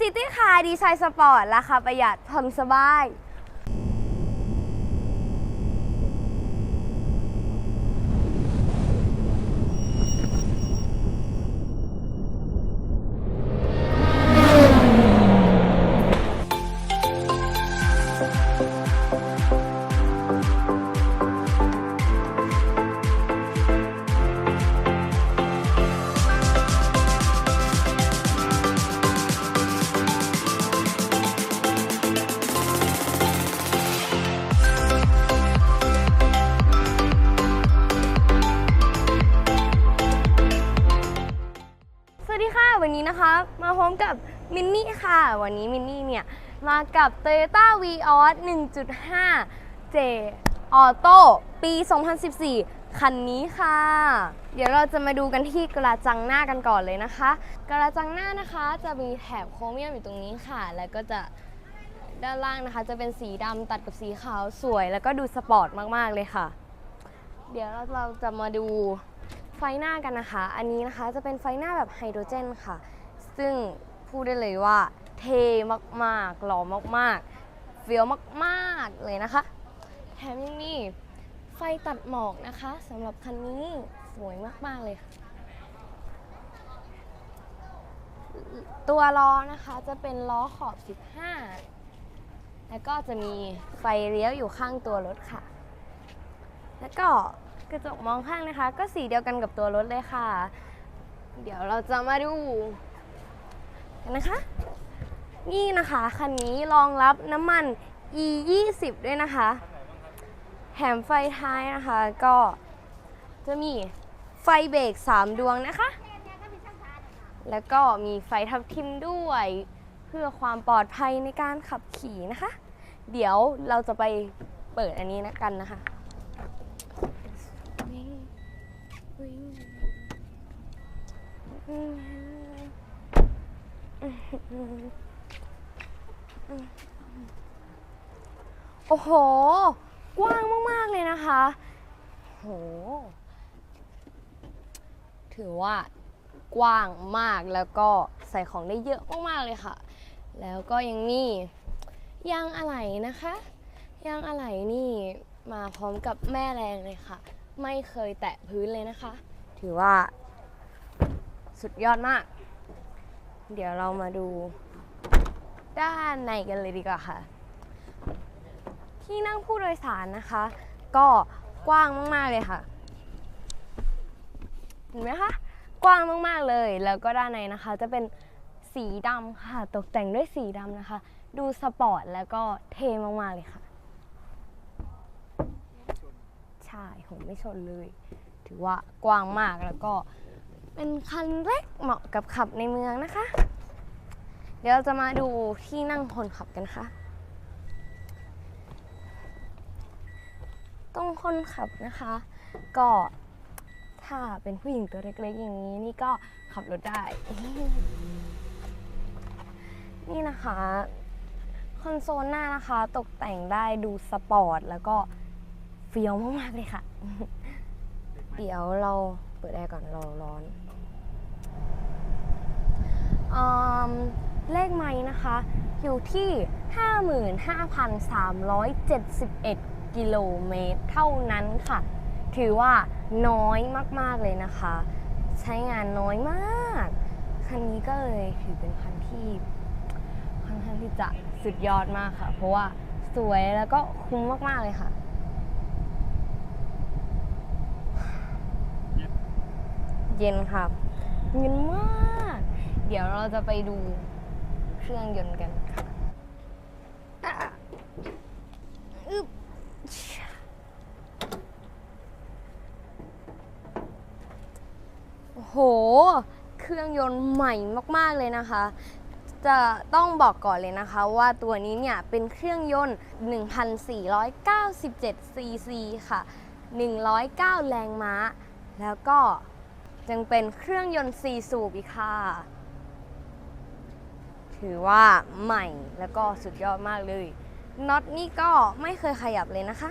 ซิตี้คาร์ดีไซน์สปอร์ตราคาประหยัดผ่อนสบาย มาพร้อมกับมินนี่ค่ะ วันนี้มินนี่เนี่ย มากับ Toyota Vios 1.5 J Auto ปี 2014 คันนี้ค่ะ เดี๋ยวเราจะมาดูกันที่กระจังหน้ากันก่อนเลยนะคะ กระจังหน้านะคะจะมีแถบโครเมียมอยู่ตรงนี้ค่ะ แล้วก็จะด้านล่างนะคะจะเป็นสีดำตัดกับสีขาวสวย แล้วก็ดูสปอร์ตมากๆเลยค่ะ เดี๋ยวเราเราจะมาดูไฟหน้ากันนะคะ อันนี้นะคะจะเป็นไฟหน้าแบบไฮโดรเจนค่ะ ซึ่งพูดได้เลยว่า เทมากๆหล่อมากๆเฟี้ยวมากๆเลยนะคะ แถมยังมีไฟตัดหมอกนะคะสำหรับคันนี้สวยมากๆเลยค่ะ ตัวล้อนะคะจะเป็นล้อขอบ 15 แล้วก็จะมีไฟเลี้ยวอยู่ข้างตัวรถค่ะ แล้วก็กระจกมองข้างนะคะ ก็สีเดียวกันกับตัวรถเลยค่ะ เดี๋ยวเราจะมาดู กันนะคะ นี่นะคะคันนี้รองรับน้ำมัน e 2 0ด้วยนะคะ แถมไฟท้ายนะคะ ก็จะมีไฟเบรก3 ดวงนะคะ แล้วก็มีไฟทับทิมด้วย เพื่อความปลอดภัยในการขับขี่นะคะ เดี๋ยวเราจะไปเปิดอันนี้นะกันนะคะ โอ้โห กว้างมาก ๆ เลยนะคะ โห ถือว่ากว้างมากแล้วก็ใส่ของได้เยอะมาก ๆ เลยค่ะ แล้วก็ยังมียางอะไหล่นะคะ ยางอะไหล่นี่มาพร้อมกับแม่แรงเลยค่ะ ไม่เคยแตะพื้นเลยนะคะ ถือว่าสุดยอดมาก เดี๋ยวเรามาดูด้านในกันเลยดีกว่าค่ะ ที่นั่งผู้โดยสารนะคะ ก็กว้างมาก ๆ เลยค่ะ เห็นไหมคะ กว้างมาก ๆ เลย แล้วก็ด้านในนะคะ จะเป็นสีดำค่ะ ตกแต่งด้วยสีดำนะคะ ดูสปอร์ตแล้วก็เท่มาก ๆ เลยค่ะ ใช่ผมไม่ชนเลย ถือว่ากว้างมากแล้วก็ เป็นคันเล็กเหมาะกับขับในเมืองนะคะ เดี๋ยวเราจะมาดูที่นั่งคนขับกันค่ะตรงคนขับนะคะ ก็ถ้าเป็นผู้หญิงตัวเล็กๆอย่างนี้นี่ก็ขับรถได้ นี่นะคะคอนโซลหน้านะคะตกแต่งได้ดูสปอร์ตแล้วก็เฟี้ยวมากๆเลยค่ะ เดี๋ยวเรา เปิดแอร์ก่อนเราร้อนอเลขไม้นะคะ อยู่ที่ 55,371 กิโลเมตร เท่านั้นค่ะ ถือว่าน้อยมาก ๆ เลยนะคะ ใช้งานน้อยมาก คันนี้ก็เลยถือเป็นคันที่ค่อนข้างที่จะสุดยอดมากค่ะ เพราะว่าสวยแล้วก็คุ้มมาก ๆ เลยค่ะ เย็นครับเย็นมาก เดี๋ยวเราจะไปดูเครื่องยนต์กันค่ะอึบโอ้โห เครื่องยนต์ใหม่มาก ๆ เลยนะคะ จะต้องบอกก่อนเลยนะคะว่าตัวนี้เนี่ย เป็นเครื่องยนต์ 1,497 ซีซีค่ะ 109 แรงม้า แล้วก็ ยังเป็นเครื่องยนต์4สูบอีกค่ะ ถือว่าใหม่แล้วก็สุดยอดมากเลยน็อตนี่ก็ไม่เคยขยับเลยนะคะ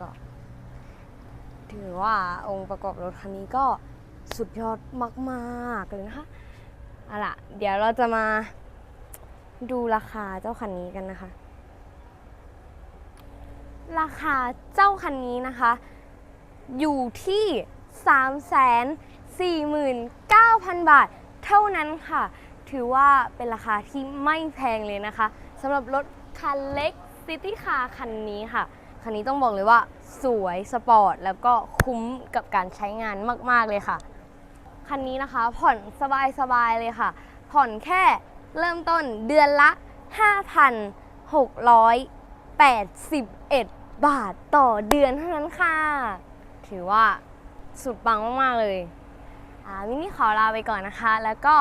ก็ถือว่าองค์ประกอบรถคันนี้ก็สุดสุดยอดมากๆเลยนะคะเอาล่ะ เดี๋ยวเราจะมาดูราคาเจ้าคันนี้กันนะคะ ราคาเจ้าคันนี้นะคะ อยู่ที่ 349,000 บาทเท่านั้นค่ะ ถือว่าเป็นราคาที่ไม่แพงเลยนะคะสำหรับรถคันเล็กซิตี้คาร์คันนี้ค่ะ คันนี้ต้องบอกเลยว่าสวยสปอร์ต แล้วก็คุ้มกับการใช้งานมาก ๆ เลยค่ะ คันนี้นะคะผ่อนสบาย ๆ เลยค่ะ ผ่อนแค่เริ่มต้นเดือนละ 5,681 บาทต่อเดือนเท่านั้นค่ะ ถือว่าสุดปังมาก ๆ เลยอ่ามินนี่ขอลาไปก่อนนะคะ แล้วก็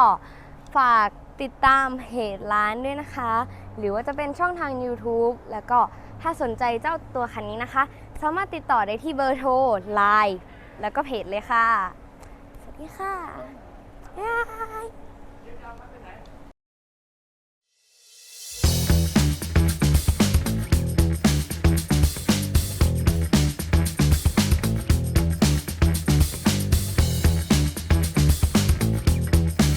ฝากติดตามเพจร้านด้วยนะคะ หรือว่าจะเป็นช่องทาง YouTube แล้วก็ถ้าสนใจเจ้าตัวคันนี้นะคะ สามารถติดต่อได้ที่เบอร์โทร Line แล้วก็เพจเลยค่ะ สวัสดีค่ะบ๊ายบาย